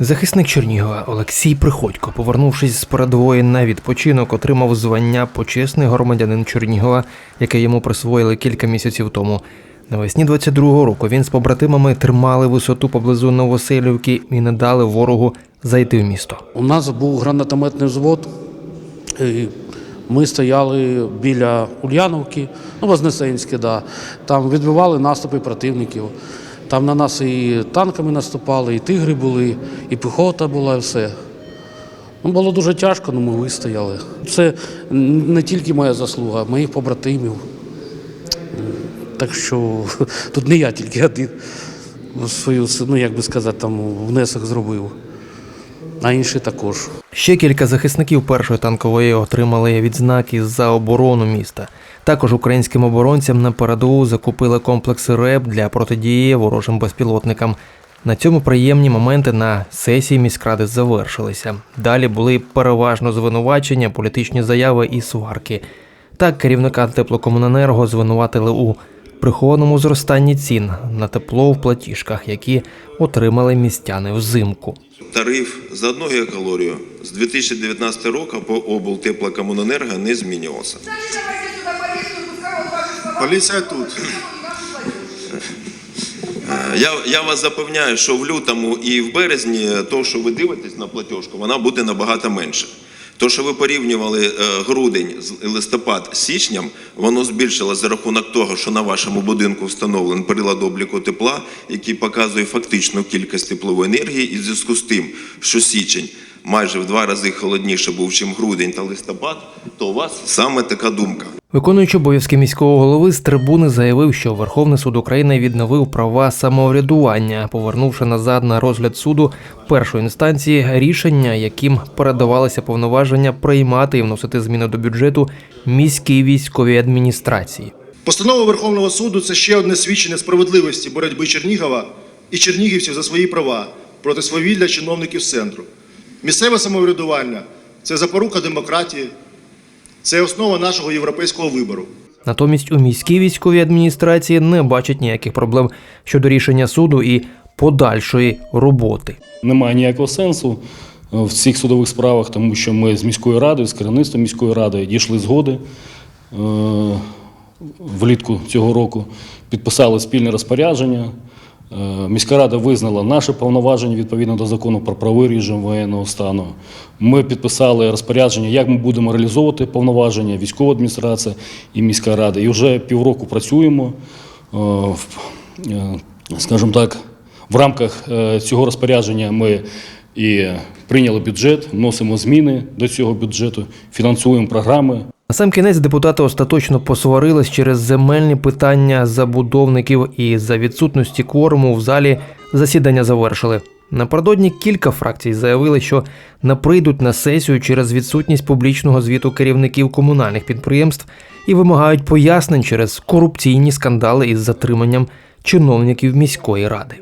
Захисник Чернігова Олексій Приходько, повернувшись з передової на відпочинок, отримав звання почесний громадянин Чернігова, яке йому присвоїли кілька місяців тому. Навесні 22-го року він з побратимами тримали висоту поблизу Новоселівки і не дали ворогу зайти в місто. У нас був гранатометний взвод. і Ми стояли біля Ульяновки, ну, Вознесенське, да. там відбивали наступи противників. Там на нас і танками наступали, і тигри були, і піхота була, і все. Ну, було дуже тяжко, але ми вистояли. Це не тільки моя заслуга, моїх побратимів. Так що тут не я тільки один свою, ну як би сказати, там внесок зробив, а інші також. Ще кілька захисників першої танкової отримали відзнаки за оборону міста. Також українським оборонцям на передову закупили комплекси РЕП для протидії ворожим безпілотникам. На цьому приємні моменти на сесії міськради завершилися. Далі були переважно звинувачення, політичні заяви і сварки. Так, керівника теплокомуненерго звинуватили у прихованому зростанні цін на тепло в платіжках, які отримали містяни взимку. Тариф за одну гігакалорію з 2019 року по облтеплокомуненерго не змінювався. Поліція тут. Я, я вас запевняю, що в лютому і в березні то, що ви дивитесь на платіжку, вона буде набагато менше. То, що ви порівнювали е, грудень з листопад з січням, воно збільшило за рахунок того, що на вашому будинку встановлений прилад обліку тепла, який показує фактичну кількість теплової енергії, і в зв'язку з тим, що січень майже в два рази холодніше був, чим грудень та листопад, то у вас саме така думка. Виконуючи обов'язки міського голови з трибуни заявив, що Верховний суд України відновив права самоврядування, повернувши назад на розгляд суду першої інстанції рішення, яким передавалися повноваження приймати і вносити зміни до бюджету міській військовій адміністрації. Постанова Верховного суду це ще одне свідчення справедливості боротьби Чернігова і чернігівців за свої права проти свавілля чиновників центру. Місцеве самоврядування це запорука демократії, це основа нашого європейського вибору. Натомість у міській військовій адміністрації не бачать ніяких проблем щодо рішення суду і подальшої роботи. Немає ніякого сенсу е, в цих судових справах, тому що ми з міською радою, з керівництвом міської ради дійшли згоди е, влітку цього року, підписали спільне розпорядження. Е, Міська рада визнала наші повноваження відповідно до закону про правовий режим воєнного стану. Ми підписали розпорядження, як ми будемо реалізовувати повноваження військова адміністрація і міська рада. І вже півроку працюємо. Е, е, Скажімо так, в рамках цього розпорядження ми і прийняли бюджет, вносимо зміни до цього бюджету, фінансуємо програми. Сам кінець депутати остаточно посварились через земельні питання забудовників і за відсутності кворуму в залі засідання завершили. Напередодні кілька фракцій заявили, що не прийдуть на сесію через відсутність публічного звіту керівників комунальних підприємств і вимагають пояснень через корупційні скандали із затриманням чиновників міської ради.